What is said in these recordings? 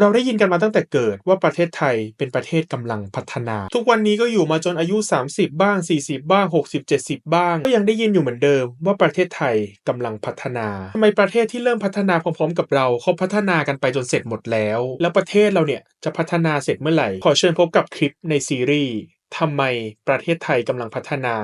เราได้ยินกันมาตั้งแต่เกิดว่าประเทศไทยเป็นประเทศกำลังพัฒนา ทุกวันนี้ก็อยู่มาจนอายุ 30 บ้าง 40 บ้าง 60 70 บ้าง ก็ยังได้ยินอยู่เหมือนเดิมว่าประเทศไทยกำลังพัฒนาทำไมประเทศที่เริ่มพัฒนาพร้อมๆ กับเราเขาพัฒนากันไปจนเสร็จหมดแล้ว แล้วประเทศเราเนี่ยจะพัฒนาเสร็จเมื่อไหร่ ขอเชิญพบกับคลิปในซีรีส์ทำไมประเทศไทยกำลังพัฒนา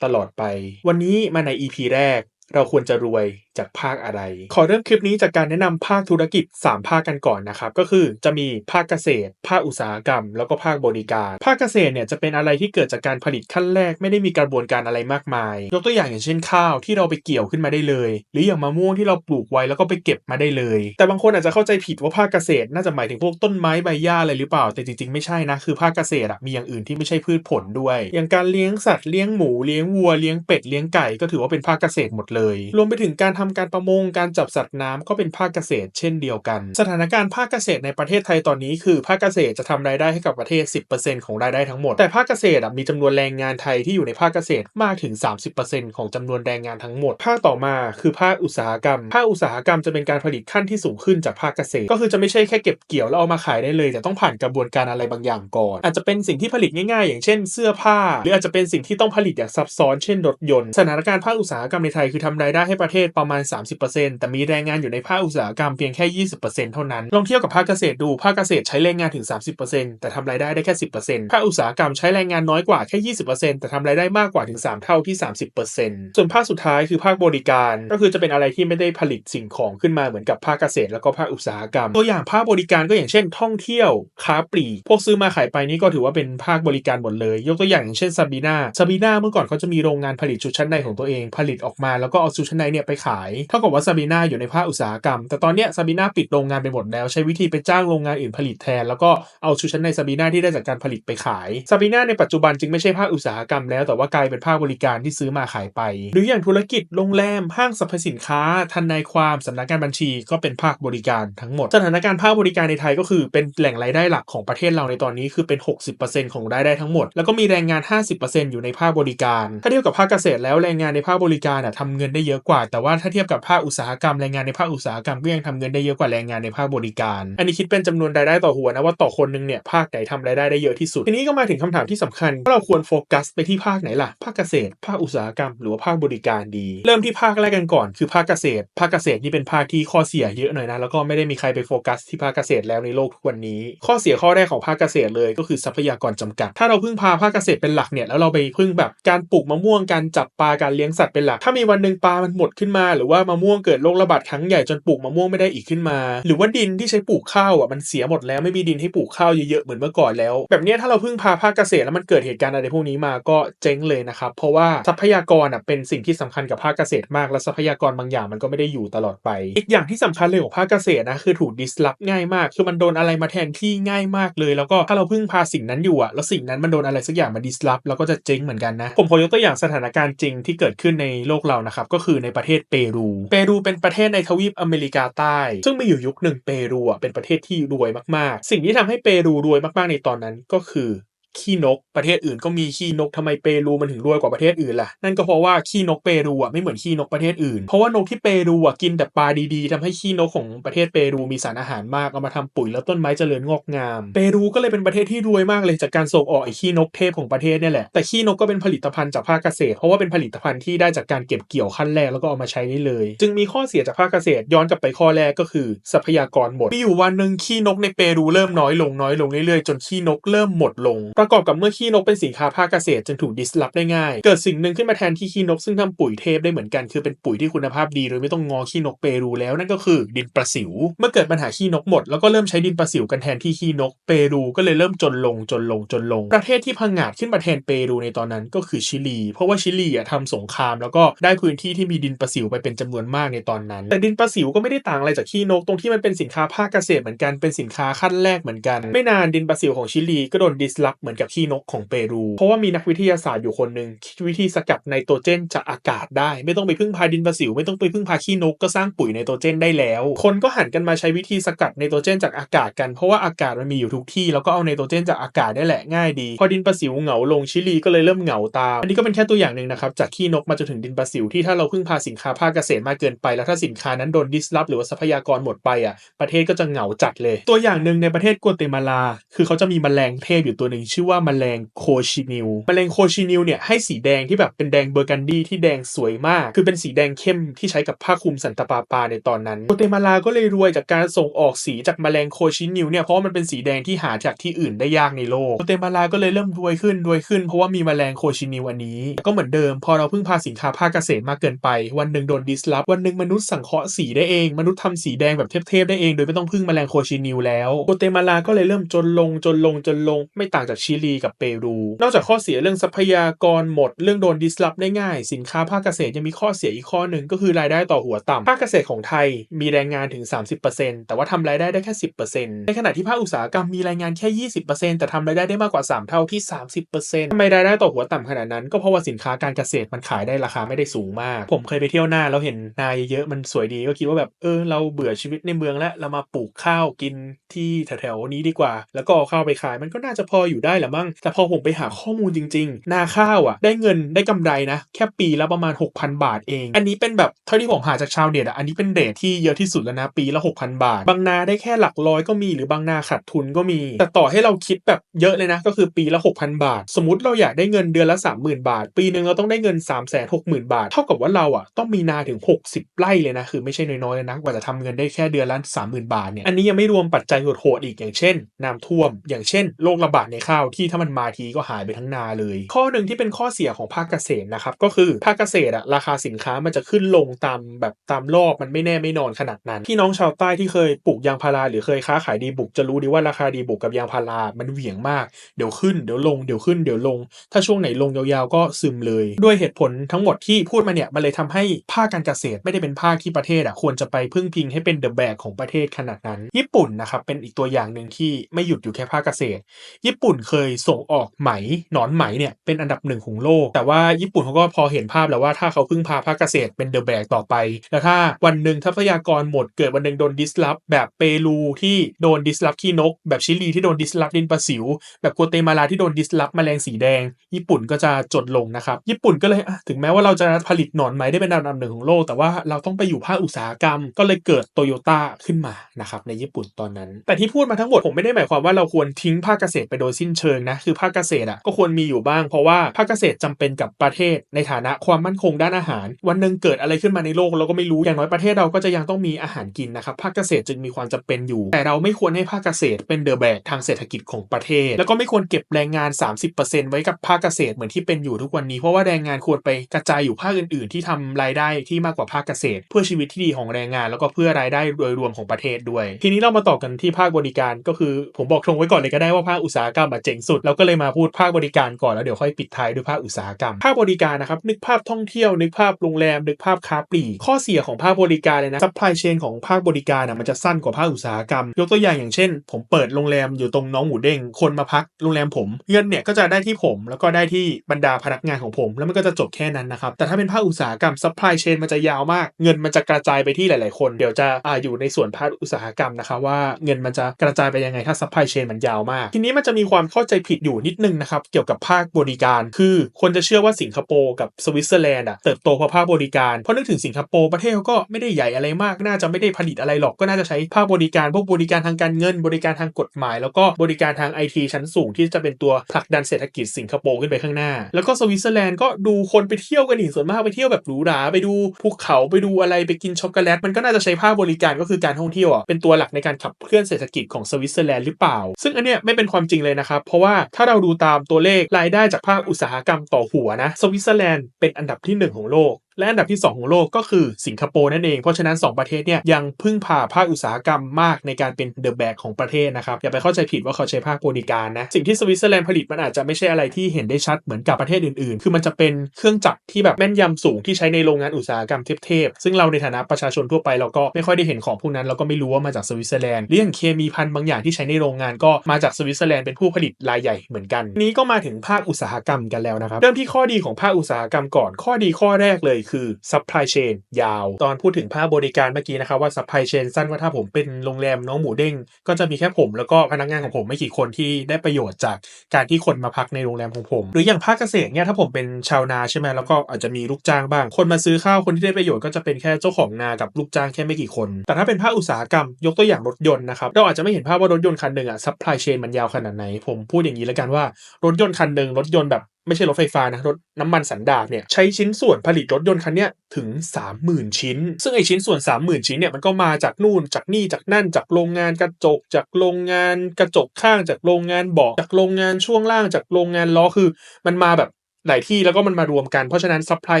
ตลอดไป วันนี้มาใน EP แรกเราควรจะรวย จากภาคอะไร ขอเริ่มคลิปนี้จากการแนะนำภาคธุรกิจ 3 ภาคกันก่อนนะครับ ก็คือจะมีภาคเกษตร ภาคอุตสาหกรรม แล้วก็ภาคบริการ ภาคเกษตรเนี่ยจะเป็นอะไรที่เกิดจากการผลิตขั้นแรกไม่ได้มีกระบวนการอะไรมากมาย ยกตัวอย่างอย่างเช่นข้าวที่เราไปเกี่ยวขึ้นมาได้เลย หรืออย่างมะม่วงที่เราปลูกไว้แล้วก็ไปเก็บมาได้เลย แต่บางคนอาจจะเข้าใจผิดว่าภาคเกษตรน่าจะหมายถึงพวกต้นไม้ใบหญ้าอะไรหรือเปล่า แต่จริงๆไม่ใช่นะ คือภาคเกษตรมีอย่างอื่นที่ไม่ใช่พืชผลด้วย อย่างการเลี้ยงสัตว์เลี้ยงหมูเลี้ยงวัวเลี้ยงเป็ดเลี้ยงไก่ก็ถือว่าเป็นภาคเกษตรหมดเลย รวมไปถึงการทำการประมงการจับสัตว์น้ำก็เป็นภาคเกษตรเช่นเดียวกัน สถานการณ์ภาคเกษตรในประเทศไทยตอนนี้คือภาคเกษตรจะทำรายได้ให้กับประเทศ 10%ของรายได้ทั้งหมด แต่ภาคเกษตรมีจำนวนแรงงานไทยที่อยู่ในภาคเกษตรมากถึง 30%ของจำนวนแรงงานทั้งหมด ภาคต่อมาคือภาคอุตสาหกรรม ภาคอุตสาหกรรมจะเป็นการผลิตขั้นที่สูงขึ้นจากภาคเกษตร ก็คือจะไม่ใช่แค่เก็บเกี่ยวแล้วเอามาขายได้เลย แต่ต้องผ่านกระบวนการอะไรบางอย่างก่อน อาจจะเป็นสิ่งที่ผลิตง่ายๆ อย่างเช่น เสื้อผ้า หรืออาจจะเป็นสิ่งที่ต้องผลิตอย่างซับซ้อนเช่นรถยนต์สถานการณ์ภาคอุตสาหกรรมในไทยคือทำรายได้ให้ประเทศประมาณ30%แต่มีแรงงานอยู่ในภาคอุตสาหกรรมเพียงแค่ 20%เท่านั้น ลองเที่ยบกับภาคเกษตรดู ภาคเกษตรใช้แรงงานถึง 30%แต่ทำรายได้ได้แค่ 10%ภาคอุตสาหกรรมใช้แรงงานน้อยกว่าแค่ 20%แต่ทำรายได้มากกว่าถึง 3 เท่าที่ 30%ส่วนภาคสุดท้ายคือภาคบริการ ก็คือจะเป็นอะไรที่ไม่ได้ผลิตสิ่งของขึ้นมาเหมือนกับภาคเกษตรแล้วก็ภาคอุตสาหกรรม ตัวอย่างภาคบริการก็อย่างเช่น ท่องเที่ยว ค้าปลีก พวกซื้อมาขายไปนี่ก็ถือว่าเป็นภาคบริการหมดเลย ยกตัวอย่างอย่างเช่นซาบีนาซาบีนาเมื่อก่อนเขาจะมีโรงงานผลิตชุดชั้นในของตัวเอง ผลิตออกมาแล้วก็เอาชุดชั้นในเนี่ยไปขายเท่ากับว่าซาบีนาอยู่ในภาคอุตสาหกรรม แต่ตอนเนี้ยซาบีนาปิดโรงงานไปหมดแล้วใช้วิธีไปจ้างโรงงานอื่นผลิตแทน แล้วก็เอาชุดชั้นในซาบีนาที่ได้จากการผลิตไปขายซาบีนาในปัจจุบันจึงไม่ใช่ภาคอุตสาหกรรมแล้วแต่ว่ากลายเป็นภาคบริการที่ซื้อมาขายไป หรืออย่างธุรกิจโรงแรมห้างสรรพสินค้าทนายความสำนักงานบัญชีก็เป็นภาคบริการทั้งหมด สถานการณ์ภาคบริการในไทยก็คือเป็นแหล่งรายได้หลักของประเทศเราในตอนนี้คือเป็น 60%ของรายได้ทั้งหมด แล้วก็มีแรงงาน 50%อยู่ในภาคบริการ ถ้าเทียบกับภาคเกษตรแล้วแรงงานในภาคบริการทำเงินได้เยอะกว่าแต่ว่าถ้าเทียบกับภาคอุตสาหกรรมแรงงานในภาคอุตสาหกรรมก็ยังทำเงินได้เยอะกว่าแรงงานในภาคบริการ อันนี้คิดเป็นจำนวนรายได้ต่อหัวนะว่าต่อคนนึงเนี่ยภาคไหนทำรายได้ได้เยอะที่สุดทีนี้ก็มาถึงคำถามที่สำคัญว่าเราควรโฟกัสไปที่ภาคไหนล่ะภาคเกษตร ภาคอุตสาหกรรม หรือว่าภาคบริการดี เริ่มที่ภาคแรกกันก่อนคือภาคเกษตร ภาคเกษตรนี่เป็นภาคที่ข้อเสียเยอะหน่อยนะแล้วก็ไม่ได้มีใครไปโฟกัสที่ภาคเกษตรแล้วในโลกทุกวันนี้ ข้อเสียข้อแรกของภาคเกษตรเลยก็คือทรัพยากรจำกัด ถ้าเราพึ่งพาภาคเกษตรเป็นหลักเนี่ยแล้วเราไปพึ่งแบบการปลูกมะม่วงการจับปลาการเลี้ยงสัตว์เป็นหลัก ถ้ามีวันหนึ่งปลามันหมดขึ้นมาหรือว่ามะม่วงเกิดโรคระบาดครั้งใหญ่จนปลูกมะม่วงไม่ได้อีกขึ้นมา หรือว่าดินที่ใช้ปลูกข้าวอะมันเสียหมดแล้วไม่มีดินให้ปลูกข้าวเยอะๆเหมือนเมื่อก่อนแล้ว แบบนี้ถ้าเราพึ่งพาภาคเกษตรแล้วมันเกิดเหตุการณ์อะไรพวกนี้มาก็เจ๊งเลยนะครับเพราะว่าทรัพยากรอะเป็นสิ่งที่สำคัญกับภาคเกษตรมากและทรัพยากรบางอย่างมันก็ไม่ได้อยู่ตลอดไป อีกอย่างที่สำคัญเลยของภาคเกษตรนะคือถูกดิสลอฟง่ายมาก คือมันโดนอะไรมาแทนที่ง่ายมากเลย แล้วก็ถ้าเราพึ่งพาสิ่งนั้นอยู่อะแล้วสิ่งนั้นมันโดนอะไรสักอย่างมาดิสลอฟแล้วก็จะเจ๊งเหมือนกันนะผมขอยกตัวอย่างสถานการณ์จริงที่เกิดขึ้นในโลกเรานะครับก็คือในประเทศเปรู เปรูเป็นประเทศในทวีปอเมริกาใต้ ซึ่งมีอยู่ยุคหนึ่งเปรูเป็นประเทศที่รวยมากๆ สิ่งที่ทำให้เปรูรวยมากๆในตอนนั้นก็คือ ขี้นกประเทศอื่นก็มีขี้นกทำไมเปรูมันถึงรวยกว่าประเทศอื่นล่ะนั่นก็เพราะว่าขี้นกเปรูอะไม่เหมือนขี้นกประเทศอื่น เพราะว่านกที่เปรูอะกินแต่ปลาดีๆทำให้ขี้นกของประเทศเปรูมีสารอาหารมากเอามาทำปุ๋ยแล้วต้นไม้เจริญงอกงาม เปรูก็เลยเป็นประเทศที่รวยมากเลยจากการส่งออกไอ้ขี้นกเทพของประเทศเนี่ยแหละแต่ขี้นกก็เป็นผลิตภัณฑ์จากภาคเกษตร เพราะว่าเป็นผลิตภัณฑ์ที่ได้จากการเก็บเกี่ยวขั้นแรกแล้วก็เอามาใช้ได้เลย จึงมีข้อเสียจากภาคเกษตรย้อนกลับไปข้อแรกก็คือ ทรัพยากรหมดมีอยู่วันหนึ่งขี้นกในเปรูเริ่มน้อยลงน้อยลงเรื่อยๆจนขี้นกเริ่มหมดลงปรประกอบกับเมื่อขี้นกเป็นสินค้าภาคเกษตรจึงถูกดิสลอฟได้ง่าย เกิดสิ่งหนึ่งขึ้นมาแทนที่ขี้นกซึ่งทำปุ๋ยเทพได้เหมือนกันคือเป็นปุ๋ยที่คุณภาพดีโดยไม่ต้องงอขี้นกเปรูแล้วนั่นก็คือดินประสิว เมื่อเกิดปัญหาขี้นกหมดแล้วก็เริ่มใช้ดินประสิวกันแทนที่ขี้นกเปรูก็เลยเริ่มจนลงจนลงจนลง ประเทศที่พังงาดขึ้นมาแทนเปรูในตอนนั้นก็คือชิลี เพราะว่าชิลีอะทำสงคราม แล้วก็ได้พื้นที่ที่มีดินประสิวไปเป็นจำนวนมากในตอนนั้น แต่ดินประสิวก็ไม่ได้ต่างอะไรจากขี้นกตรงที่มันเป็นสินค้าภาคเกษตรเหมือนกันเป็นสินค้าขั้นแรกเหมือนกัน ไม่นานดินประสิวของชิลีก็โดนดิสลอฟเหมือนอนกับขี้นกของเปรู เพราะว่ามีนักวิทยาศาสตร์อยู่คนหนึ่งคิดวิธีสกัดไนโตรเจนจากอากาศได้ ไม่ต้องไปพึ่งพาดินประสิว ไม่ต้องไปพึ่งพาขี้นกก็สร้างปุ๋ยไนโตรเจนได้แล้ว คนก็หันกันมาใช้วิธีสกัดไนโตรเจนจากอากาศกันเพราะว่าอากาศมันมีอยู่ทุกที่แล้วก็เอาไนโตรเจนจากอากาศได้แหละง่ายดีพอดินประสิวเหงาลงชิลีก็เลยเริ่มเหงาตามอันนี้ก็เป็นแค่ตัวอย่างหนึ่งนะครับจากขี้นกมาจนถึงดินประสิวที่ถ้าเราพึ่งพาสินค้าภาคเกษตรมากเกินไป แล้วถ้าสินค้านั้นโดนดิสลอฟหรือว่าทรัพยากรหมดไปอะประเทศก็จะเหงาจัดเลย ตัวอย่างหนึ่งในประเทศกัวเตมาลา คือเขาจะมีแมลงเทพอยู่ตัวหนึ่งชื่อว่าแมลงโคชินิลแมลงโคชินิลเนี่ยให้สีแดงที่แบบเป็นแดงเบอร์กันดีที่แดงสวยมาก คือเป็นสีแดงเข้มที่ใช้กับผ้าคลุมสันตปาปาในตอนนั้นกัวเตมาลาก็เลยรวยจากการส่งออกสีจากแมลงโคชินิลเนี่ยเพราะมันเป็นสีแดงที่หาจากที่อื่นได้ยากในโลกกัวเตมาลาก็เลยเริ่มรวยขึ้นรวยขึ้นเพราะว่ามีแมลงโคชินิลอันนี้ก็เหมือนเดิม พอเราพึ่งพาสินค้าภาคเกษตรมากเกินไป วันหนึ่งโดนดิสลอฟวันหนึ่งมนุษย์สังเคราะห์สีได้เอง มนุษย์ทำสีแดงแบบเทพๆได้เองโดยไม่ต้องพึ่งแมลงโคชินิลแล้วกัวเตมาลาก็เลยเริ่มจนลงจนลงจนลงไม่ต่างจากชิลีกับเปรู นอกจากข้อเสียเรื่องทรัพยากรหมด เรื่องโดนดิสลอฟได้ง่าย สินค้าภาคเกษตรยังมีข้อเสียอีกข้อหนึ่งก็คือรายได้ต่อหัวต่ำภาคเกษตรของไทยมีแรงงานถึง 30%แต่ว่าทำรายได้ได้แค่ 10%ในขณะที่ภาคอุตสาหกรรมมีแรงงานแค่ 20%แต่ทำรายได้ได้มากกว่า 3 เท่าที่ 30%ทำไมรายได้ต่อหัวต่ำขนาดนั้นก็เพราะว่าสินค้าการเกษตรมันขายได้ราคาไม่ได้สูงมาก ผมเคยไปเที่ยวหน้าแล้วเห็นนาเยอะๆมันสวยดีก็คิดว่าแบบเออเราเบื่อชีวิตในเมืองแล้วเรามาปลูกข้าวกินที่แถวๆนี้ดีกว่า แล้วก็เอาข้าวไปขายมันก็น่าจะพออยู่ได้แหละมั้งแต่พอผมไปหาข้อมูลจริง ๆ นาข้าวอะ ได้เงินได้กำไรนะ แค่ปีละประมาณ 6,000 บาทเอง อันนี้เป็นแบบเท่าที่ผมหาจากชาวเน็ตอะอันนี้เป็นเรทที่เยอะที่สุดแล้วนะปีละ6,000 บาท บางนาได้แค่หลักร้อยก็มีหรือบางนาขาดทุนก็มี แต่ต่อให้เราคิดแบบเยอะเลยนะ ก็คือปีละ6,000 บาท สมมติเราอยากได้เงินเดือนละ 30,000 บาท ปีหนึ่งเราต้องได้เงิน 3 6 0 0 0 0 บาท เท่ากับว่าเราอะต้องมีนาถึง 60 ไร่เลยนะคือไม่ใช่น้อยๆเลยนะกว่าจะทำเงินได้แค่เดือนละ30,000 บาทเนี่ยอันนี้ยังไม่รวมปัจจัยโหดๆอีกอย่างเช่นน้ำท่วม อย่างเช่นโรคระบาดในข้าวที่ถ้ามันมาทีก็หายไปทั้งนาเลย ข้อหนึ่งที่เป็นข้อเสียของภาคเกษตรนะครับก็คือภาคเกษตรอะราคาสินค้ามันจะขึ้นลงตามแบบตามรอบมันไม่แน่ไม่นอนขนาดนั้นพี่น้องชาวใต้ที่เคยปลูกยางพาราหรือเคยค้าขายดีบุกจะรู้ดีว่าราคาดีบุกกับยางพารามันเหวี่ยงมากเดี๋ยวขึ้นเดี๋ยวลงเดี๋ยวขึ้นเดี๋ยวลง ถ้าช่วงไหนลงยาวๆก็ซึมเลย ด้วยเหตุผลทั้งหมดที่พูดมาเนี่ยมันเลยทำให้ภาคการเกษตรไม่ได้เป็นภาคที่ประเทศอะควรจะไปพึ่งพิงให้เป็นเดอะแบกของประเทศขนาดนั้น ญี่ปุ่นนะครับเป็นอีกตัวอย่างหนึ่งที่ไม่หยุดอยู่แค่ภาคเกษตร ญี่ปุ่นเคยส่งออกไหมหนอนไหมเนี่ยเป็นอันดับหนึ่งของโลก แต่ว่าญี่ปุ่นเขาก็พอเห็นภาพแล้วว่าถ้าเขาพึ่งพาภาคเกษตรเป็นเดอะแบกต่อไป แล้วถ้าวันหนึ่งทรัพยากรหมดเกิดวันหนึ่งโดนดิสลอฟแบบเปรูที่โดนดิสลอฟขี้นก แบบชิลีที่โดนดิสลอฟดินปะสิว แบบกัวเตมาลาที่โดนดิสลอฟแมลงสีแดง ญี่ปุ่นก็จะจดลงนะครับญี่ปุ่นก็เลยถึงแม้ว่าเราจะผลิตหนอนไหมได้เป็นอันดับหนึ่งของโลก แต่ว่าเราต้องไปอยู่ภาคอุตสาหกรรม ก็เลยเกิดโตโยต้าขึ้นมานะครับในญี่ปุ่นตอนนั้น แต่ที่พูดมาทั้งหมดผมไม่ได้หมายความว่าเราควรทิ้งภาคเกษตรไปโดยสิ้นเชงนะคือภาคเกษตรอะก็ควรมีอยู่บ้างเพราะว่าภาคเกษตรจำเป็นกับประเทศ ในฐานะความมั่นคงด้านอาหาร วันหนึ่งเกิดอะไรขึ้นมาในโลกเราก็ไม่รู้อย่างน้อยประเทศเราก็จะยังต้องมีอาหารกินนะครับภาคเกษตรจึงมีความจำเป็นอยู่ แต่เราไม่ควรให้ภาคเกษตรเป็นเดอะแบกทางเศรษฐกิจของประเทศ แล้วก็ไม่ควรเก็บแรงงาน 30%ไว้กับภาคเกษตรเหมือนที่เป็นอยู่ทุกวันนี้เพราะว่าแรงงานควรไปกระจายอยู่ภาคอื่นๆ ที่ทำรายได้ที่มากกว่าภาคเกษตร เพื่อชีวิตที่ดีของแรงงาน แล้วก็เพื่อรายได้โดยรวมของประเทศด้วย ทีนี้เรามาต่อกันที่ภาคบริการก็คือผมบอกตรงไว้ก่อนเลยก็ได้ว่าภาคอุตสาหกรรมอะเจ๋งสุดเราก็เลยมาพูดภาคบริการก่อนแล้วเดี๋ยวค่อยปิดท้ายด้วยภาคอุตสาหกรรม ภาคบริการนะครับนึกภาพท่องเที่ยวนึกภาพโรงแรมนึกภาพค้าปลีกข้อเสียของภาคบริการเลยนะซัพพลายเชนของภาคบริการอะมันจะสั้นกว่าภาคอุตสาหกรรม ยกตัวอย่างอย่างเช่น ผมเปิดโรงแรมอยู่ตรงน้องหมูเด้งคนมาพักโรงแรมผมเงินเนี่ยก็จะได้ที่ผม แล้วก็ได้ที่บรรดาพนักงานของผม แล้วมันก็จะจบแค่นั้นนะครับแต่ถ้าเป็นภาคอุตสาหกรรมซัพพลายเชนมันจะยาวมาก เงินมันจะกระจายไปที่หลาย ๆ คน เดี๋ยวจะอ่าอยู่ในส่วนภาคอุตสาหกรรมนะครับว่าเงินมันจะกระจายไปยังไงถ้าซัพพลายเชนมันยาวมาก ทีนี้มันจะมีความเข้าใจผิดอยู่นิดนึงนะครับเกี่ยวกับภาคบริการ คือคนจะเชื่อว่าสิงคโปร์กับสวิตเซอร์แลนด์อะเติบโตเพราะภาคบริการเพราะนึกถึงสิงคโปร์ประเทศเขาก็ไม่ได้ใหญ่อะไรมาก น่าจะไม่ได้ผลิตอะไรหรอกก็น่าจะใช้ภาคบริการพวกบริการทางการเงิน บริการทางกฎหมาย แล้วก็บริการทางไอทีชั้นสูงที่จะเป็นตัวผลักดันเศรษฐกิจสิงคโปร์ขึ้นไปข้างหน้า แล้วก็สวิตเซอร์แลนด์ก็ดูคนไปเที่ยวกันอีกส่วนมากไปเที่ยวแบบหรูหราไปดูภูเขาไปดูอะไรไปกินช็อกโกแลตมันก็น่าจะใช้ภาคบริการก็คือการท่องเที่ยวเป็นตัวหลักในการขับเคลื่อนเศรษฐกิจของสวิตเซอร์แลนด์หรือเปล่า ซึ่งอันเนี้ยไม่เป็นความจริงเลยนะครับเพราะว่าถ้าเราดูตามตัวเลขรายได้จากภาคอุตสาหกรรมต่อหัวนะสวิตเซอร์แลนด์เป็นอันดับที่หนึ่งของโลก และอันดับที่ 2 ของโลกก็คือสิงคโปร์นั่นเอง เพราะฉะนั้น 2 ประเทศเนี่ยยังพึ่งพาภาคอุตสาหกรรมมากในการเป็นเดอะแบกของประเทศนะครับ อย่าไปเข้าใจผิดว่าเขาใช้ภาคบริการนะ สิ่งที่สวิตเซอร์แลนด์ผลิตมันอาจจะไม่ใช่อะไรที่เห็นได้ชัดเหมือนกับประเทศอื่นๆ คือมันจะเป็นเครื่องจักรที่แบบแม่นยำสูงที่ใช้ในโรงงานอุตสาหกรรมเทพๆซึ่งเราในฐานะประชาชนทั่วไปเราก็ไม่ค่อยได้เห็นของพวกนั้นเราก็ไม่รู้ว่ามาจากสวิตเซอร์แลนด์หรืออย่างเคมีพันบางอย่างที่ใช้ในโรงงานก็มาจากสวิตเซอร์แลนด์เป็นผู้ผลิตรายใหญ่เหมือนกัน นี้ก็มาถึงภาคอุตสาหกรรมกันแล้วนะครับเริ่มที่ข้อดีของภาคอุตสาหกรรมก่อนข้อดีข้อแรกเลยคือ supply chain ยาว ตอนพูดถึงภาคบริการเมื่อกี้นะครับว่า supply chain สั้นว่าถ้าผมเป็นโรงแรมน้องหมูเด้งก็จะมีแค่ผมแล้วก็พนักงานของผมไม่กี่คนที่ได้ประโยชน์จากการที่คนมาพักในโรงแรมของผม หรืออย่างภาคเกษตรเนี่ยถ้าผมเป็นชาวนาใช่ไหมแล้วก็อาจจะมีลูกจ้างบ้าง คนมาซื้อข้าวคนที่ได้ประโยชน์ก็จะเป็นแค่เจ้าของนากับลูกจ้างแค่ไม่กี่คน แต่ถ้าเป็นภาคอุตสาหกรรมยกตัวอย่างรถยนต์นะครับเราอาจจะไม่เห็นภาพว่ารถยนต์คันหนึ่งอะ supply chain มันยาวขนาดไหนผมพูดอย่างนี้แล้วกันว่ารถยนต์คันหนึ่งรถยนต์แบบ ไม่ใช่รถไฟฟ้านะรถน้ำมันสันดาปเนี่ยใช้ชิ้นส่วนผลิตรถยนต์คันเนี้ยถึง 30,000 ชิ้น ซึ่งไอชิ้นส่วน 30,000 ชิ้นเนี่ยมันก็มาจากนู่นจากนี่จากนั่นจากโรงงานกระจก จากโรงงานกระจกข้างจากโรงงานเบาะจากโรงงานช่วงล่างจากโรงงานล้อคือ มันมาแบบ หลายที่แล้วก็มันมารวมกัน เพราะฉะนั้นซัพพลาย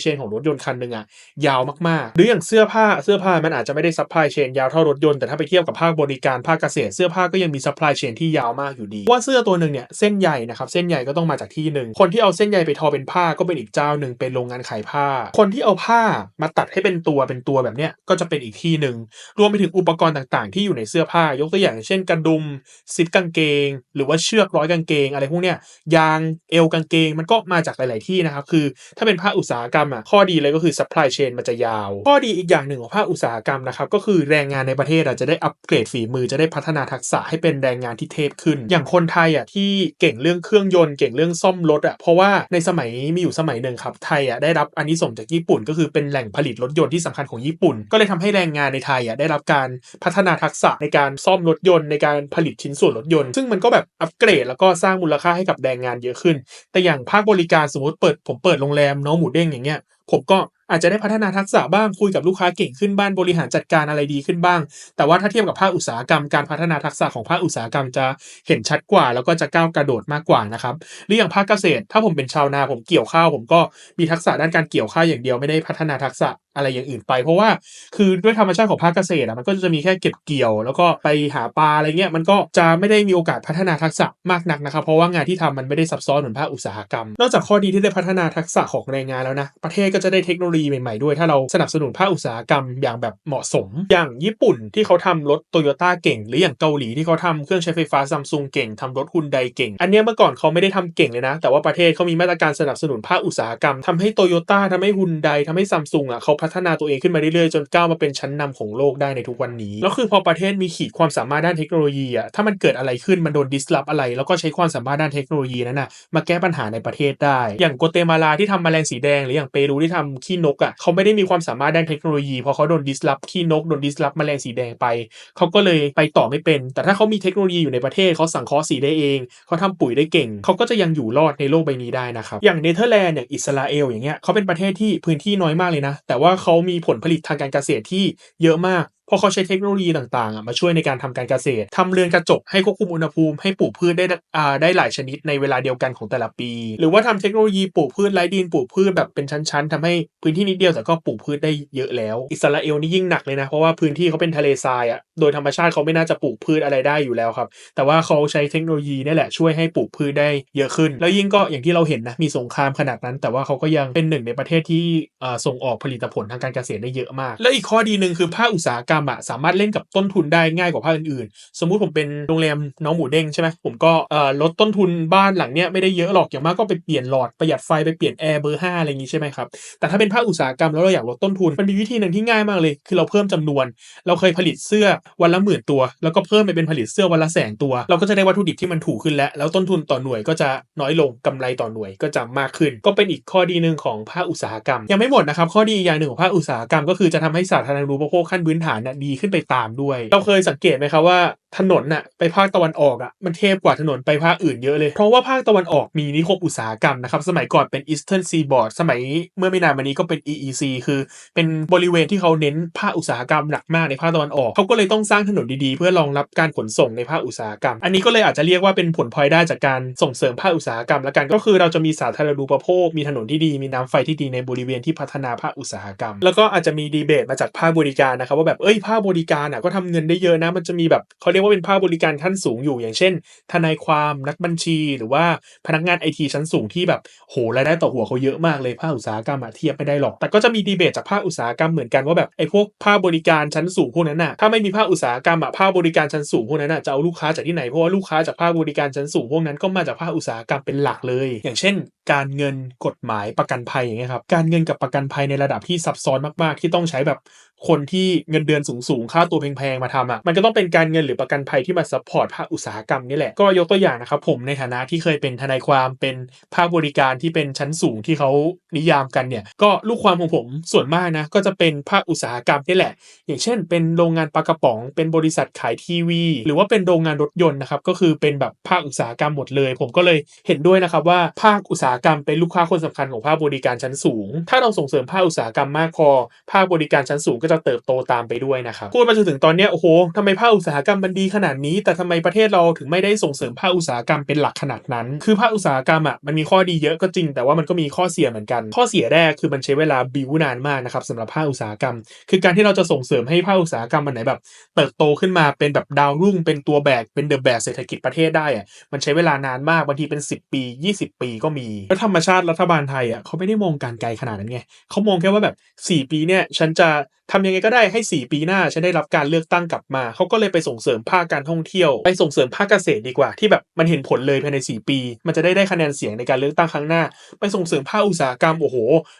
เชนของรถยนต์คันหนึ่งอะยาวมากๆ หรืออย่างเสื้อผ้าเสื้อผ้ามันอาจจะไม่ได้ซัพพลายเชนยาวเท่ารถยนต์แต่ถ้าไปเทียบกับภาคบริการภาคเกษตรเสื้อผ้าก็ยังมีซัพพลายเชนที่ยาวมากอยู่ดีว่าเสื้อตัวหนึ่งเนี่ยเส้นใยนะครับเส้นใยก็ต้องมาจากที่หนึ่งคนที่เอาเส้นใยไปทอเป็นผ้าก็เป็นอีกเจ้าหนึ่งเป็นโรงงานขายผ้า คนที่เอาผ้ามาตัดให้เป็นตัวเป็นตัวแบบเนี้ยก็จะเป็นอีกที่หนึ่งรวมไปถึงอุปกรณ์ต่างๆ ที่อยู่ในเสื้อผ้ายกตัวอย่างเช่นกระดุมซิปกางเกง หรือว่าเชือกร้อยกางเกง อะไรพวกเนี้ยยางเอวกางเกงมันก็มาจากหลาย ๆ ที่นะครับคือถ้าเป็นภาคอุตสาหกรรมอะข้อดีเลยก็คือ supply chain มันจะยาว ข้อดีอีกอย่างหนึ่งของภาคอุตสาหกรรมนะครับก็คือแรงงานในประเทศอาจจะได้อัปเกรดฝีมือจะได้พัฒนาทักษะให้เป็นแรงงานที่เทพขึ้น อย่างคนไทยอะที่เก่งเรื่องเครื่องยนต์เก่งเรื่องซ่อมรถอะเพราะว่าในสมัยมีอยู่สมัยหนึ่งครับไทยอะได้รับอันนี้ส่งจากญี่ปุ่น ก็คือเป็นแหล่งผลิตรถยนต์ที่สำคัญของญี่ปุ่น ก็เลยทำให้แรงงานในไทยอะได้รับการพัฒนาทักษะในการซ่อมรถยนต์ในการผลิตชิ้นส่วนรถยนต์ ซึ่งมันก็แบบอัปเกรดแล้วก็สร้างมูลค่าให้กับแรงงานเยอะขึ้น แต่อย่างภาคบริการสมมติเปิดผมเปิดโรงแรมน้องหมูเด้งอย่างเงี้ย ผมก็ อาจจะได้พัฒนาทักษะบ้างคุยกับลูกค้าเก่งขึ้นบ้านบริหารจัดการอะไรดีขึ้นบ้าง แต่ว่าถ้าเทียบกับภาคอุตสาหกรรมการพัฒนาทักษะของภาคอุตสาหกรรมจะเห็นชัดกว่า แล้วก็จะก้าวกระโดดมากกว่านะครับหรืออย่างภาคเกษตร ถ้าผมเป็นชาวนาผมเกี่ยวข้าว ผมก็มีทักษะด้านการเกี่ยวข้าวอย่างเดียวไม่ได้พัฒนาทักษะอะไรอย่างอื่นไป เพราะว่าคือด้วยธรรมชาติของภาคเกษตรอะมันก็จะมีแค่เก็บเกี่ยว แล้วก็ไปหาปลาอะไรเงี้ยมันก็จะไม่ได้มีโอกาสพัฒนาทักษะมากนักนะครับ เพราะว่างานที่ทำมันไม่ได้ซับซ้อนเหมือนภาคอุตสาหกรรม นอกจากข้อดีที่ได้พัฒนาทักษะของแรงงานแล้วนะประเทศก็จะได้เทคโนโลยีใหม่ๆด้วย ถ้าเราสนับสนุนภาคอุตสาหกรรมอย่างแบบเหมาะสม อย่างญี่ปุ่นที่เขาทำรถโตโยต้าเก่ง หรืออย่างเกาหลีที่เขาทำเครื่องใช้ไฟฟ้าซัมซุงเก่งทำรถฮุนไดเก่ง อันเนี้ยเมื่อก่อนเขาไม่ได้ทำเก่งเลยนะ แต่ว่าประเทศเขามีมาตรการสนับสนุนภาคอุตสาหกรรมทำให้โตโยต้าทำให้ฮุนไดทำให้ซัมซุงอะเขาพัฒนาตัวเองขึ้นมาเรื่อยๆจนก้าวมาเป็นชั้นนำของโลกได้ในทุกวันนี้แล้วคือพอประเทศมีขีดความสามารถด้านเทคโนโลยีอะถ้ามันเกิดอะไรขึ้นมันโดนดิสลอฟอะไร แล้วก็ใช้ความสามารถด้านเทคโนโลยีนั้นน่ะมาแก้ปัญหาในประเทศได้ อย่างโกเตมาลาที่ทำแมลงสีแดง หรืออย่างเปรูที่ทำขี้นกอะเขาไม่ได้มีความสามารถด้านเทคโนโลยีพอเขาโดนดิสลอฟขี้นกโดนดิสลอฟแมลงสีแดงไปเขาก็เลยไปต่อไม่เป็น แต่ถ้าเขามีเทคโนโลยีอยู่ในประเทศเขาสังเคราะห์สีได้เองเขาทำปุ๋ยได้เก่งเขาก็จะยังอยู่รอดในโลกใบนี้ได้นะครับอย่างเนเธอร์แลนด์อย่างอิสราเอลอย่างเงี้ยเขาเป็นประเทศที่พื้นที่น้อยมากเลยนะ แต่ว่าเขามีผลผลิตทางการเกษตรที่เยอะมาก เพราะเขาใช้เทคโนโลยีต่างๆมาช่วยในการทำการเกษตรทำเรือนกระจกให้ควบคุมอุณหภูมิให้ปลูกพืชได้ได้หลายชนิดในเวลาเดียวกันของแต่ละปี หรือว่าทำเทคโนโลยีปลูกพืชไร้ดินปลูกพืชแบบเป็นชั้นๆทำให้พื้นที่นิดเดียวแต่ก็ปลูกพืชได้เยอะแล้ว อิสราเอลนี่ยิ่งหนักเลยนะเพราะว่าพื้นที่เขาเป็นทะเลทรายอะโดยธรรมชาติเขาไม่น่าจะปลูกพืชอะไรได้อยู่แล้วครับแต่ว่าเขาใช้เทคโนโลยีนี่แหละช่วยให้ปลูกพืชได้เยอะขึ้น แล้วยิ่งก็อย่างที่เราเห็นนะมีสงครามขนาดนั้น แต่ว่าเขาก็ยังเป็นหนึ่งในประเทศที่ส่งออกผลิตผลทางการเกษตรได้เยอะมาก แล้วอีกข้อดีหนึ่งคือภาคอุตสาหกรรมอะสามารถเล่นกับต้นทุนได้ง่ายกว่าภาคอื่นๆ สมมุติผมเป็นโรงแรมน้องหมูเด้งใช่ไหมผมก็ลดต้นทุนบ้านหลังเนี้ยไม่ได้เยอะหรอกอย่างมากก็ไปเปลี่ยนหลอดประหยัดไฟไปเปลี่ยนแอร์เบอร์ห้าอะไรอย่างงี้ใช่ไหมครับแต่ถ้าเป็นภาคอุตสาหกรรมแล้วเราอยากลดต้นทุนมันมีวิธีหนึ่งที่ง่ายมากเลย คือเราเพิ่มจำนวน เราเคยผลิตเสื้อวันละหมื่นตัว แล้วก็เพิ่มไปเป็นผลิตเสื้อวันละแสนตัว เราก็จะได้วัตถุดิบที่มันถูกขึ้นแล้ว แล้วต้นทุนต่อหน่วยก็จะน้อยลงกำไรต่อหน่วยก็จะมากขึ้น ก็เป็นอีกข้อดีหนึ่งของภาคอุตสาหกรรม ยังไม่หมดนะครับข้อดีอย่างหนึ่งของภาคอุตสาหกรรมก็คือจะทำให้สาธารณูปโภคขั้นพื้นฐานน่ะดีขึ้นไปตามด้วย เราเคยสังเกตไหมครับว่าถนนน่ะไปภาคตะวันออกอะมันเทพกว่าถนนไปภาคอื่นเยอะเลย เพราะว่าภาคตะวันออกมีนิคมอุตสาหกรรมนะครับ สมัยก่อนเป็น Eastern Seaboard สมัยเมื่อไม่นานมานี้ก็เป็น EEC คือเป็นบริเวณที่เขาเน้นภาคอุตสาหกรรมหนักมากในภาคตะวันออกเขาก็เลยต้องสร้างถนนดีๆ เพื่อรองรับการขนส่งในภาคอุตสาหกรรม อันนี้ก็เลยอาจจะเรียกว่าเป็นผลพลอยได้จากการส่งเสริมภาคอุตสาหกรรมละกันก็คือเราจะมีสาธารณูปโภคมีถนนที่ดี มีน้ำไฟที่ดีในบริเวณที่พัฒนาภาคอุตสาหกรรม แล้วก็อาจจะมีดีเบตมาจากภาคบริการนะครับว่าแบบเอ้ยภาคบริการอะก็ทำเงินได้เยอะนะ มันจะมีแบบเขาเรียกว่าเป็นภาคบริการขั้นสูงอยู่ อย่างเช่น ทนายความนักบัญชีหรือว่าพนักงานไอทีชั้นสูงที่แบบโหรายได้ต่อหัวเขาเยอะมากเลยภาคอุตสาหกรรมอะเทียบไม่ได้หรอก แต่ก็จะมีดีเบตจากภาคอุตสาหกรรมเหมือนกันว่าแบบไอ้พวกภาคบริการชั้นสูงพวกนั้นน่ะถ้าไม่มีภาคอุตสาหกรรมอะภาคบริการชั้นสูงพวกนั้นน่ะจะเอาลูกค้าจากที่ไหนเพราะว่าลูกค้าจากภาคบริการชั้นสูงพวกนั้นก็มาจากภาคอุตสาหกรรมเป็นหลักเลย อย่างเช่น การเงินกฎหมายประกันภัยอย่างเงี้ยครับการเงินกับประกันภัยในระดับที่ซับซ้อนมากๆ ที่ต้องใช้แบบ คนที่เงินเดือนสูงๆ ค่าตัวแพงๆ มาทำอะ มันก็ต้องเป็นการเงินหรือประกันภัยที่มาซัพพอร์ตภาคอุตสาหกรรมนี่แหละ ก็ยกตัวอย่างนะครับผมในฐานะที่เคยเป็นทนายความเป็นภาคบริการที่เป็นชั้นสูงที่เขานิยามกันเนี่ย ก็ลูกความของผมส่วนมากนะ ก็จะเป็นภาคอุตสาหกรรมนี่แหละ อย่างเช่น เป็นโรงงานปลากระป๋อง เป็นบริษัทขายทีวี หรือว่าเป็นโรงงานรถยนต์นะครับ ก็คือเป็นแบบภาคอุตสาหกรรมหมดเลย ผมก็เลยเห็นด้วยนะครับว่าภาคอุตสาหกรรมเป็นลูกค้าคนสำคัญของภาคบริการชั้นสูง ถ้าเราส่งเสริมภาคอุตสาหกรรมมากพอ ภาคบริการชั้นสูงก็จะเติบโตตามไปด้วยนะครับพูดมาจนถึงตอนนี้โอ้โหทำไมภาคอุตสาหกรรมมันดีขนาดนี้ แต่ทำไมประเทศเราถึงไม่ได้ส่งเสริมภาคอุตสาหกรรมเป็นหลักขนาดนั้น คือภาคอุตสาหกรรมอะมันมีข้อดีเยอะก็จริง แต่ว่ามันก็มีข้อเสียเหมือนกัน ข้อเสียแรกคือมันใช้เวลาบิวนานมากนะครับสำหรับภาคอุตสาหกรรม คือการที่เราจะส่งเสริมให้ภาคอุตสาหกรรมมันไหนแบบ เติบโตขึ้นมาเป็นแบบดาวรุ่งเป็นตัวแบกเป็นเดอะแบกเศรษฐกิจประเทศได้อะมันใช้เวลานานมากบางทีเป็น 10 ปี 20 ปีก็มีแล้วธรรมชาติรัฐบาลไทยอะเขาไม่ได้มองการไกลขนาดนั้นไงเขามองแค่ว่าแบบ 4 ปีเนี่ยฉันจะ ทำยังไงก็ได้ให้ 4 ปีหน้าฉันได้รับการเลือกตั้งกลับมา เขาก็เลยไปส่งเสริมภาคการท่องเที่ยว ไปส่งเสริมภาคเกษตรดีกว่า ที่แบบมันเห็นผลเลยภายใน 4 ปี มันจะได้ได้คะแนนเสียงในการเลือกตั้งครั้งหน้า ไปส่งเสริมภาคอุตสาหกรรม โอ้โห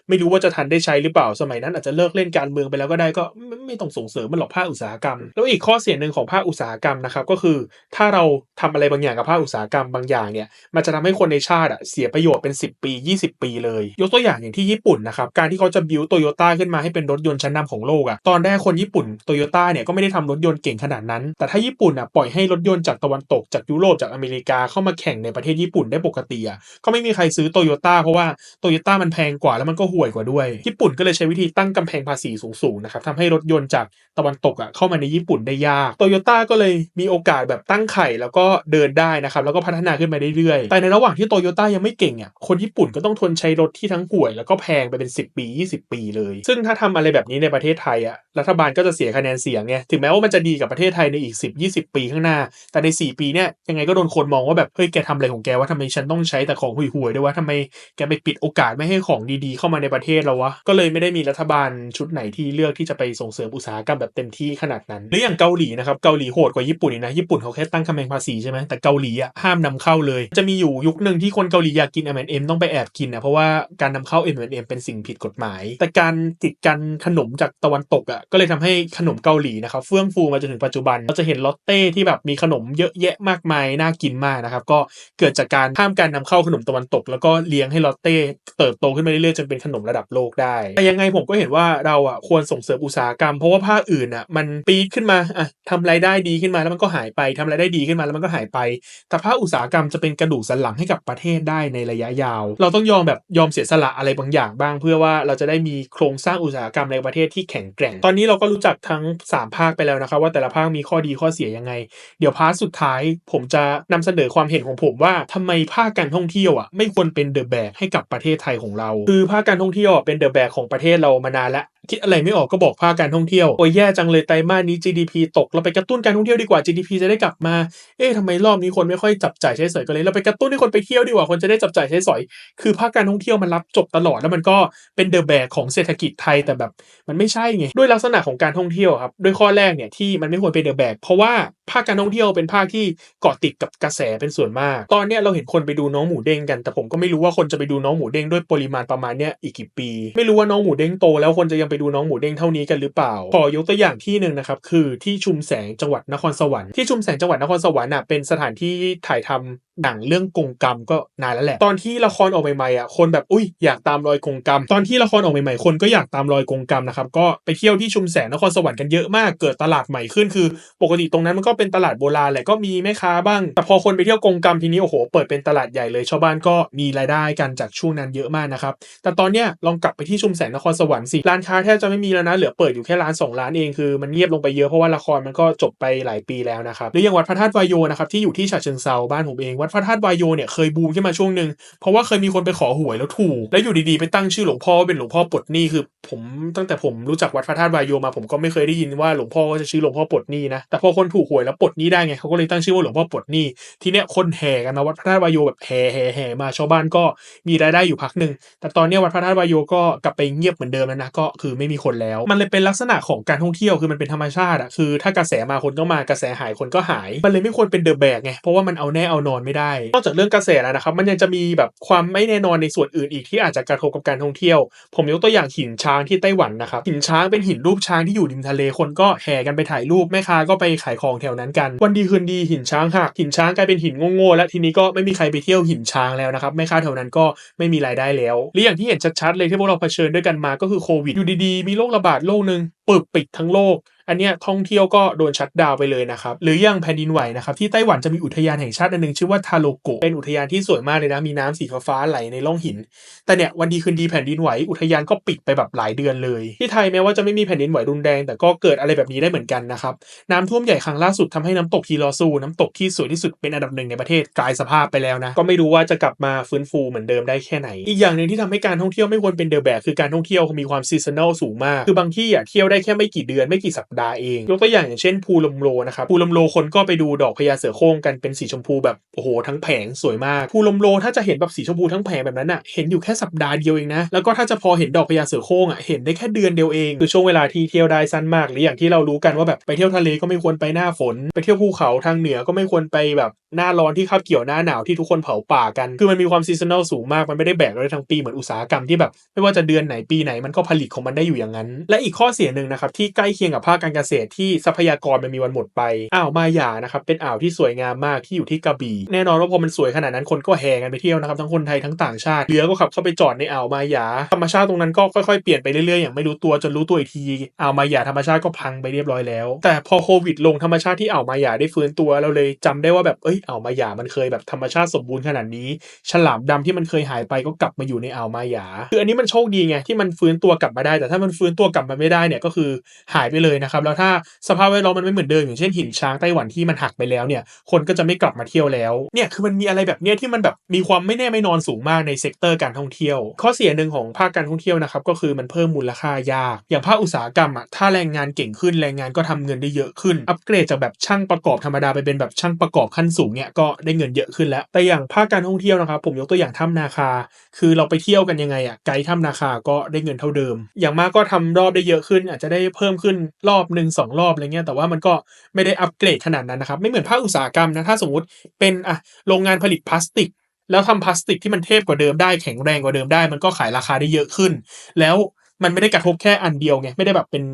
ไม่รู้ว่าจะทันได้ใช้หรือเปล่า สมัยนั้นอาจจะเลิกเล่นการเมืองไปแล้วก็ได้ก็ไม่ต้องส่งเสริมมันหรอกภาคอุตสาหกรรม แล้วอีกข้อเสียหนึ่งของภาคอุตสาหกรรมนะครับก็คือ ถ้าเราทำอะไรบางอย่างกับภาคอุตสาหกรรมบางอย่างเนี่ย มันจะทำให้คนในชาติอะเสียประโยชน์เป็น 10 ปี 20 ปีเลย ยกตัวอย่างอย่างที่ญี่ปุ่นนะครับการที่เขาจะบิวโตโยต้าขึ้นมาให้เป็นรถยนต์ชั้นนำของโลกอะตอนแรกคนญี่ปุ่นโตโยต้าเนี่ยก็ไม่ได้ทำรถยนต์เก่งขนาดนั้น แต่ถ้าญี่ปุ่นอะปล่อยให้รถยนต์จากตะวันตกจากยุโรปจากอเมริกาเข้ามาแข่งในประเทศญี่ปุ่นได้ปกติอะก็ไม่มีใครซื้อโตโยต้าเพราะว่าโตโยต้ามันแพงกว่าแล้วมันก็ห่วยกว่าด้วย ญี่ปุ่นก็เลยใช้วิธีตั้งกำแพงภาษีสูงๆนะครับทำให้รถยนต์จากตะวันตกอะเข้ามาในญี่ปุ่นได้ยากโตโยต้าก็เลยมีโอกาสแบบตั้งไข่แล้วก็เดินได้นะครับแล้วก็พัฒนาขึ้นมาเรื่อยๆแต่ในระหว่างที่โตโยต้ายังไม่เก่งอะคนญี่ปุ่นก็ต้องทนใช้รถที่ทั้งห่วย แล้วก็แพงไปเป็น 10 ปี 20 ปีเลย ซึ่งถ้าทำอะไรแบบนี้ในประเทศไทยอะรัฐบาลก็จะเสียคะแนนเสียงไงถึงแม้ว่ามันจะดีกับประเทศไทยในอีก 10 20 ปีข้างหน้า แต่ใน 4 ปีเนี่ยยังไงก็โดนคนมองว่าแบบเฮ้ยแกทำอะไรของแกว่าทำไมฉันต้องใช้แต่ของห่วยๆด้วยว่าทำไมแกไปปิดโอกาสไม่ให้ของดีๆ เข้ามาในประเทศเราวะก็เลยไม่ได้มีรัฐบาลชุดไหนที่เลือกที่จะไปส่งเสริมอุตสาหกรรมแบบเต็มที่ขนาดนั้นหรืออย่างเกาหลีนะครับเกาหลีโหดกว่าญี่ปุ่นนะญี่ปุ่นเขาแค่ตั้งกำแพงภาษีใช่ไหมแต่เกาหลีอะห้ามนำเข้าเลย จะมีอยู่ยุคหนึ่งที่คนเกาหลีอยากกิน M&M ต้องไปแอบกินนะเพราะว่าการนำเข้า M&M เป็นสิ่งผิดกฎหมาย แต่การติดกันขนมจากตะวันตกอะก็เลยทำให้ขนมเกาหลีนะครับเฟื่องฟูมาจนถึงปัจจุบันเราจะเห็นลอตเต้ที่แบบมีขนมเยอะแยะมากมายน่ากินมากนะครับก็เกิดจากการห้ามการนำเข้าขนมตะวันตก แล้วก็เลี้ยงให้ลอตเต้เติบโตขึ้นมาเรื่อยๆจนเป็นขนมระดับโลกได้แต่ยังไงผมก็เห็นว่าเราอะควรส่งเสริมอุตสาหกรรม เพราะว่าภาคอื่นอะมันปีดขึ้นมาอะทำรายได้ดีขึ้นมาแล้วมันก็หายไปทำรายได้ดีขึ้นมาแล้วมันก็หายไป แต่ภาคอุตสาหกรรมจะเป็นกระดูกสันหลังให้กับประเทศได้ในระยะยาว เราต้องยอมแบบยอมเสียสละอะไรบางอย่างบ้าง เพื่อว่าเราจะได้มีโครงสร้างอุตสาหกรรมในประเทศที่แข็งแกร่ง ตอนนี้เราก็รู้จักทั้ง 3 ภาคไปแล้วนะครับ ว่าแต่ละภาคมีข้อดีข้อเสียยังไง เดี๋ยวพาร์ทสุดท้าย ผมจะนำเสนอความเห็นของผมว่าทำไมภาคการท่องเที่ยวอะไม่ควรเป็นเดอะแบกให้กับประเทศไทยของเรา คือภาคการท่องเที่ยวเป็นเดอะแบกของประเทศเรามานานแล้ว คิดอะไรไม่ออกก็บอกภาคการท่องเที่ยว โอ้ยแย่จังเลยไตรมาสนี้ GDP ตก เราไปกระตุ้นการท่องเที่ยวดีกว่า GDP จะได้กลับมา เอ๊ะทำไมรอบนี้คนไม่ค่อยจับจ่ายใช้สอยกันเลย เราไปกระตุ้นให้คนไปเที่ยวดีกว่า คนจะได้จับจ่ายใช้สอย คือภาคการท่องเที่ยวมันรับจบตลอด แล้วมันก็เป็นเดอะแบกของเศรษฐกิจไทย แต่แบบ มันไม่ใช่ไง ด้วยลักษณะของการท่องเที่ยวครับ ด้วยข้อแรกเนี่ยที่มันไม่ควรเป็นเดอะแบกเพราะว่า ภาคการท่องเที่ยวเป็นภาคที่เกาะติดกับกระแสเป็นส่วนมาก ตอนเนี้ยเราเห็นคนไปดูน้องหมูเด้งกัน แต่ผมก็ไม่รู้ว่าคนจะไปดูน้องหมูเด้งด้วยปริมาณประมาณเนี้ยอีกกี่ปี ไม่รู้ว่าน้องหมูเด้งโตแล้วคนจะยังไปดูน้องหมูเด้งเท่านี้กันหรือเปล่า ขอยกตัวอย่างที่หนึ่งนะครับคือที่ชุมแสงจังหวัดนครสวรรค์ที่ชุมแสงจังหวัดนครสวรรค์น่ะเป็นสถานที่ถ่ายทหนังเรื่องกงกรรมก็นานแล้วแหละ ตอนที่ละครออกใหม่ๆอะคนแบบอุ้ยอยากตามรอยกงกรรม ตอนที่ละครออกใหม่ๆคนก็อยากตามรอยกงกรรมนะครับก็ไปเที่ยวที่ชุมแสงนครสวรรค์กันเยอะมากเกิดตลาดใหม่ขึ้นคือ ปกติตรงนั้นมันก็เป็นตลาดโบราณแหละก็มีแม่ค้าบ้าง แต่พอคนไปเที่ยวกงกรรมทีนี้โอ้โหเปิดเป็นตลาดใหญ่เลยชาวบ้านก็มีรายได้กันจากช่วงนั้นเยอะมากนะครับแต่ตอนเนี้ยลองกลับไปที่ชุมแสงนครสวรรค์สิร้านค้าแทบจะไม่มีแล้วนะเหลือเปิดอยู่แค่ร้านสองร้านเองคือมันเงียบลงไปเยอะเพราะว่าละครมันก็จบไปหลายปีแล้วนะครับหรืออย่างวัดพระธาตุวายโยนะครับที่อยู่ที่ฉะเชิงเซาบ้านผมเองวัดพระธาตุวายโยเนี่ยเคยบูมขึ้นมาช่วงหนึ่งเพราะว่าเคยมีคนไปขอหวยแล้วถูก แล้วอยู่ดีๆไปตั้งชื่อหลวงพ่อเป็นหลวงพ่อปลดหนี้คือ ผมตั้งแต่ผมรู้จักวัดพระธาตุวายโยมาผมก็ไม่เคยได้ยินว่าหลวงพ่อก็จะชื่อหลวงพ่อปลดหนี้นะแต่พอคนถูกหวยแล้วปลดหนี้ได้ไงเขาก็เลยตั้งชื่อว่าหลวงพ่อปลดหนี้ทีเนี้ยคนแห่กันมาวัดพระธาตุวายโยแบบแห่แห่แห่มาชาวบ้านก็มีรายได้อยู่พักหนึ่งแต่ตอนเนี้ยวัดพระธาตุวายโยก็กลับไปเงียบเหมือนเดิมแล้วนะก็คือไม่มีคนแล้ว มันเลยเป็นลักษณะของการท่องเที่ยวคือมันเป็นธรรมชาติอะคือ ถ้ากระแสมาคนก็มากระแสหายคนก็หาย มันเลยไม่ควรเป็นเดอะแบกไงเพราะว่ามันเอาแน่เอานอนไม่ได้ นอกจากเรื่องกระแสแล้วนะครับ มันยังจะมีแบบความไม่แน่นอนในส่วนอื่นอีกที่อาจจะกระทบกับการท่องเที่ยว ผมยกตัวอย่างหินช้างที่ไต้หวันนะครับ หินช้างเป็นหินรูปช้างที่อยู่ริมทะเลคนก็แห่กันไปถ่ายรูปแม่ค้าก็ไปขายของแถวนั้นกัน วันดีคืนดีหินช้างหักหินช้างกลายเป็นหินโง่ๆและทีนี้ก็ไม่มีใครไปเที่ยวหินช้างแล้วนะครับแม่ค้าแถวนั้นก็ไม่มีรายได้แล้วหรืออย่างที่เห็นชัดๆเลยที่พวกเราเผชิญด้วยกันมาก็คือโควิดอยู่ดีๆมีโรคระบาดโรคหนึ่งปึกปิดทั้งโลก อันเนี้ยท่องเที่ยวก็โดนชัดดาวไปเลยนะครับ หรืออย่างแผ่นดินไหวนะครับที่ไต้หวันจะมีอุทยานแห่งชาติอันหนึงชื่อว่าทาโลโกเป็นอุทยานที่สวยมากเลยนะมีน้ำสีฟ้าไหลในร่องหิน แต่เนี่ยวันดีคืนดีแผ่นดินไหวอุทยานก็ปิดไปแบบหลายเดือนเลย ที่ไทยแม้ว่าจะไม่มีแผ่นดินไหวรุนแรง แต่ก็เกิดอะไรแบบนี้ได้เหมือนกันนะครับน้ำท่วมใหญ่ครั้งล่าสุดทำให้น้ำตกทีลอซูน้ำตกที่สวยที่สุดเป็นอันดับหนึ่งในประเทศกลายสภาพไปแล้วนะก็ไม่รู้ว่าจะกลับมาฟื้นฟูเหมือนเดิมได้แค่ไหน อีกอย่างหนึ่งที่ทำให้การท่องเที่ยวไม่ควรเป็นเดอะแบกคือการท่องเที่ยวมีความซีซันอลสูงมากคือบางที่อะเที่ยวได้แค่ไม่กี่เดือนไม่กี่สัปดาห์เอง ยกตัวอย่างอย่างเช่นภูลมโลนะครับภูลมโลคนก็ไปดูดอกพญาเสือโคร่งกันเป็นสีชมพูแบบโอ้โหทั้งแผงสวยมากภูลมโลถ้าจะเห็นแบบสีชมพูทั้งแผงแบบนั้นอะเห็นอยู่แค่สัปดาห์เดียวเองนะแล้วก็ถ้าจะพอเห็นดอกพญาเสือโคร่งอะเห็นได้แค่เดือนเดียวเองคือช่วงเวลาที่เที่ยวได้สั้นมากหรืออย่างที่เรารู้กันว่าแบบไปเที่ยวทะเลก็ไม่ควรไปหน้าฝน ไปเที่ยวภูเขาทางเหนือก็ไม่ควรไปแบบ หน้าร้อนที่คาบเกี่ยวหน้าหนาวที่ทุกคนเผาป่ากัน คือมันมีความซีซันอลสูงมาก มันไม่ได้แบกได้ทั้งปีเหมือนอุตสาหกรรมที่แบบ ไม่ว่าจะเดือนไหนปีไหนมันก็ผลิตของมันได้อยู่อย่างนั้น และอีกข้อเสียหนึ่งนะครับที่ใกล้เคียงกับภาคการเกษตรที่ทรัพยากรมันมีวันหมดไป อ่าวมาหยานะครับเป็นอ่าวที่สวยงามมากที่อยู่ที่กระบี่ แน่นอนว่าพอมันสวยขนาดนั้นคนก็แห่กันไปเที่ยวนะครับทั้งคนไทยทั้งต่างชาติเรือก็ขับเข้าไปจอดในอ่าวมาหยา ธรรมชาติตรงนั้นก็ค่อยๆเปลี่ยนไปเรื่อยๆอย่างไม่รู้ตัวจนรู้ตัวอีกทีอ่าวมาหยาธรรมชาติก็พังไปเรียบร้อยแล้ว แต่พอโควิดลงธรรมชาติที่อ่าวมาหยาได้ฟื้นตัวเราเลยจำได้ว่าแบบเอ้ยอ่าวมาหยา มันเคยแบบธรรมชาติสมบูรณ์ขนาดนี้ ฉลามดำที่มันเคยหายไปก็กลับมาอยู่ในอ่าวมาหยา คืออันนี้มันโชคดีไงที่มันฟื้นตัวกลับมาได้ แต่ถ้ามันฟื้นตัวกลับมาไม่ได้เนี่ยก็คือหายไปเลยนะครับ แล้วถ้าสภาพแวดล้อมมันไม่เหมือนเดิมอย่างเช่นหินช้างไต้หวันที่มันหักไปแล้วเนี่ย คนก็จะไม่กลับมาเที่ยวแล้ว เนี่ยคือมันมีอะไรแบบเนี้ยที่มันแบบมีความไม่แน่ไม่นอนสูงมากในเซกเตอร์การท่องเที่ยว ข้อเสียหนึ่งของภาคการท่องเที่ยวนะครับก็คือมันเพิ่มมูลค่ายาก อย่างภาคอุตสาหกรรมอะถ้าแรงงานเก่งขึ้นแรงงานก็ทำเงินได้เยอะขึ้น อัปเกรดจากแบบช่างประกอบธรรมดาไปเป็นแบบช่างประกอบขั้นสูงเนี่ยก็ได้เงินเยอะขึ้นแล้ว แต่อย่างภาคการท่องเที่ยวนะครับผมยกตัวอย่างถ้ำนาคา คือเราไปเที่ยวกันยังไงอะไกด์ถ้ำนาคาก็ได้เงินเท่าเดิม อย่างมากก็ทำรอบได้เยอะขึ้น อาจจะได้เพิ่มขึ้นรอบหนึ่งสองรอบอะไรเงี้ยแต่ว่ามันก็ไม่ได้อัปเกรดขนาดนั้นนะครับ ไม่เหมือนภาคอุตสาหกรรมนะถ้าสมมติเป็นอะโรงงานผลิตพลาสติก แล้วทำพลาสติกที่มันเทพกว่าเดิมได้แข็งแรงกว่าเดิมได้ มันก็ขายราคาได้เยอะขึ้น แล้ว มันไม่ได้กระทบแค่อันเดียวไงไม่ได้แบบเป็น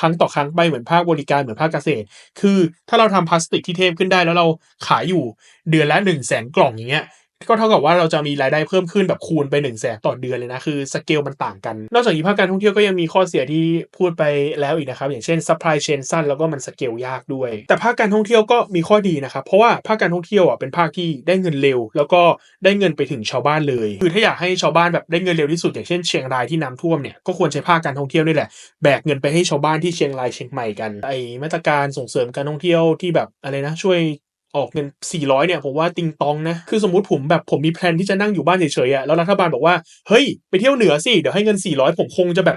ครั้งต่อครั้งไปเหมือนภาคบริการเหมือนภาคเกษตร คือถ้าเราทำพลาสติกที่เทพขึ้นได้แล้วเราขายอยู่เดือนละหนึ่งแสนกล่องอย่างเงี้ย ก็เท่ากับว่าเราจะมีรายได้เพิ่มขึ้นแบบคูณไป1นึ่งแสนต่อเดือนเลยนะ คือสเกลมันต่างกัน นอกจากนี้ภาคการท่องเที่ยวก็ยังมีข้อเสียที่พูดไปแล้วอีกนะครับ อย่างเช่น supply chain สั้นแล้วก็มันสเกลยากด้วย แต่ภาคการท่องเที่ยวก็มีข้อดีนะครับ เพราะว่าภาคการท่องเที่ยวอะเป็นภาคที่ได้เงินเร็ว แล้วก็ได้เงินไปถึงชาวบ้านเลย คือถ้าอยากให้ชาวบ้านแบบได้เงินเร็วที่สุด อย่างเช่นเชียงรายที่น้ำท่วมเนี่ยก็ควรใช้ภาคการท่องเที่ยวนี่แหละแบกเงินไปให้ชาวบ้านที่เชียงรายเชียงใหม่กันไอมาตรการส่งเสริมการท่องเที่ยวที่แบบอะไรนะช่วย ออกเงิน 400 เนี่ย ผมว่าติงตองนะ คือสมมติผมแบบผมมีแพลนที่จะนั่งอยู่บ้านเฉยๆอะแล้วรัฐบาลบอกว่า เฮ้ย ไปเที่ยวเหนือสิ เดี๋ยวให้เงิน 400 ผมคงจะแบบ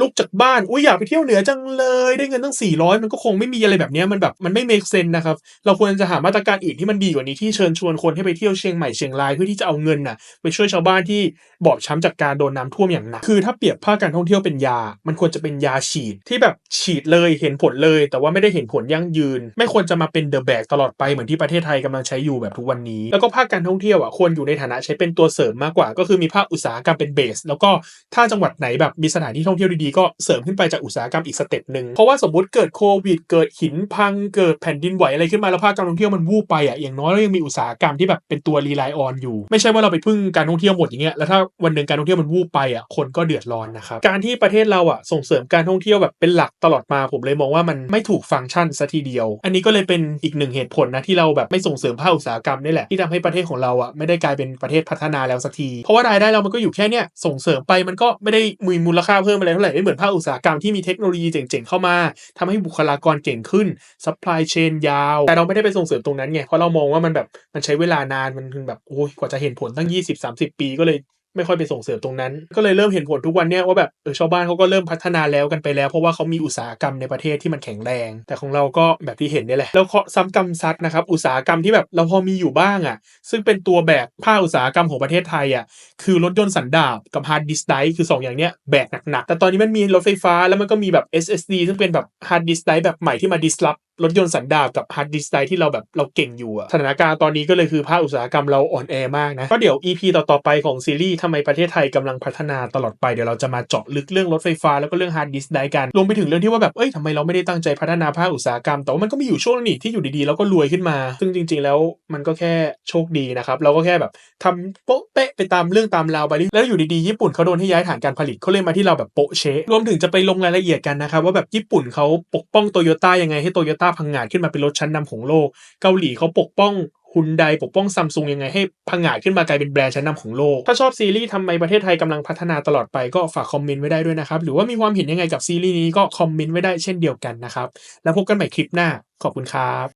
ลุกจากบ้าน อุ้ยอยากไปเที่ยวเหนือจังเลย ได้เงินตั้ง 400 มันก็คงไม่มีอะไรแบบนี้มันแบบมันไม่ make sense นะครับ เราควรจะหามาตรการอื่นที่มันดีกว่านี้ที่เชิญชวนคนให้ไปเที่ยวเชียงใหม่เชียงรายเพื่อที่จะเอาเงินน่ะไปช่วยชาวบ้านที่บอบช้ำจากการโดนน้ำท่วมอย่างหนัก คือถ้าเปรียบภาคการท่องเที่ยวเป็นยา มันควรจะเป็นยาฉีดที่แบบฉีดเลยเห็นผลเลย แต่ว่าไม่ได้เห็นผลยั่งยืน ไม่ควรจะมาเป็นเดอะแบกตลอดไปเหมือนที่ประเทศไทยกำลังใช้อยู่แบบทุกวันนี้ แล้วก็ภาคการท่องเที่ยวอะควรอยู่ในฐานะใช้เป็นตัวเสริมมากกว่า ก็คือมีภาคอุตสาหกรรมเป็นเบส แล้วก็ถ้าจังหวัดไหนแบบมีสถานที่ท่องเที่ยวดีๆก็เสริมขึ้นไปจากอุตสาหกรรมอีกสเต็ปหนึ่งเพราะว่าสมมติเกิดโควิด เกิดหินพังเกิดแผ่นดินไหวอะไรขึ้นมาแล้วภาคการท่องเที่ยวมันวูบไปอะอย่างน้อยเรายังมีอุตสาหกรรมที่แบบเป็นตัวรีไลออนอยู่ ไม่ใช่ว่าเราไปพึ่งการท่องเที่ยวหมดอย่างเงี้ยแล้วถ้าวันหนึ่งการท่องเที่ยวมันวูบไปอะคนก็เดือดร้อนนะครับการที่ประเทศเราอะส่งเสริมการท่องเที่ยวแบบเป็นหลักตลอดมาผมเลยมองว่ามันไม่ถูกฟังก์ชันซะทีเดียว อันนี้ก็เลยเป็นอีกหนึ่งเหตุผลนะที่เราแบบไม่ส่งเสริมภาคอุตสาหกรรมนี่แหละที่ทำให้ประเทศของเราอะไม่ได้กลายเป็นประเทศพัฒนาแล้วสักที เพราะว่ารายได้เรามันก็อยู่แค่เนี้ยส่งเสริมไปมันก็ไม่ได้มีมูลค่าเพิ่มอะไรเท่าไหร่ไม่เหมือนภาคอุตสาหกรรมที่มีเทคโนโลยีเจ๋งๆเข้ามาทำให้บุคลากรเก่งขึ้นซัพพลายเชนยาว แต่เราไม่ได้ไปส่งเสริมตรงนั้นไง เพราะเรามองว่ามันแบบมันใช้เวลานานมันคือแบบโอ้ยกว่าจะเห็นผลตั้ง 20-30 ปีก็เลย ไม่ค่อยไปส่งเสริมตรงนั้น ก็เลยเริ่มเห็นผลทุกวันเนี้ยว่าแบบเออชาวบ้านเขาก็เริ่มพัฒนาแล้วกันไปแล้ว เพราะว่าเขามีอุตสาหกรรมในประเทศที่มันแข็งแรง แต่ของเราก็แบบที่เห็นเนี่ยแหละ แล้วเคาะซ้ำกำซัดนะครับอุตสาหกรรมที่แบบเราพอมีอยู่บ้างอะ่ะ ซึ่งเป็นตัวแบกภาคอุตสาหกรรมของประเทศไทยอะ่ะคือรถยนต์สันดาปกับฮาร์ดดิสก์ได์คือสองอย่างเนี้ยแบกหนักๆแต่ตอนนี้มันมีรถไฟฟ้าแล้วมันก็มีแบบ SSD ซึ่งเป็นแบบฮาร์ดดิสก์ได์แบบใหม่ที่มา disrupt รถยนต์สันดาปกับฮาร์ดดิสก์ไดร์ที่เราแบบเราเก่งอยู่อะสถานการณ์ตอนนี้ก็เลยคือภาคอุตสาหกรรมเราอ่อนแอมากนะ ก็เดี๋ยว EP ต่อ ๆ ไปของซีรีส์ทำไมประเทศไทยกำลังพัฒนาตลอดไปเดี๋ยวเราจะมาเจาะลึกเรื่องรถไฟฟ้าแล้วก็เรื่องฮาร์ดดิสก์ไดร์กันรวมไปถึงเรื่องที่ว่าแบบเอ้ยทำไมเราไม่ได้ตั้งใจพัฒนาภาคอุตสาหกรรม แต่ว่ามันก็มีอยู่ช่วงนึงนี่ที่อยู่ดีๆแล้วก็รวยขึ้นมา ซึ่งจริง ๆ แล้วมันก็แค่โชคดีนะครับเราก็แค่แบบทำโป๊ะเป๊ะไปตามเรื่องตามราวไปแล้วอยู่ดีๆญี่ปุ่นเขาโดนให้ย้ายฐานการผลิตเขาเลยมาที่เราแบบโป๊ะเชะรวมถึงจะไปลงรายละเอียดกันนะครับว่าแบบญี่ปุ่นเขาปกป้องโตโยต้ายังไงให้โตโยตาพังงาดขึ้นมาเป็นรถชั้นนำของโลก เกาหลีเขาปกป้องฮุนไดปกป้องซัมซุงยังไงให้พังงาดขึ้นมากลายเป็นแบรนด์ชั้นนำของโลก ถ้าชอบซีรีส์ทำไมประเทศไทยกำลังพัฒนาตลอดไปก็ฝากคอมเมนต์ไว้ได้ด้วยนะครับ หรือว่ามีความเห็นยังไงกับซีรีส์นี้ก็คอมเมนต์ไว้ได้เช่นเดียวกันนะครับ แล้วพบกันใหม่คลิปหน้าขอบคุณครับ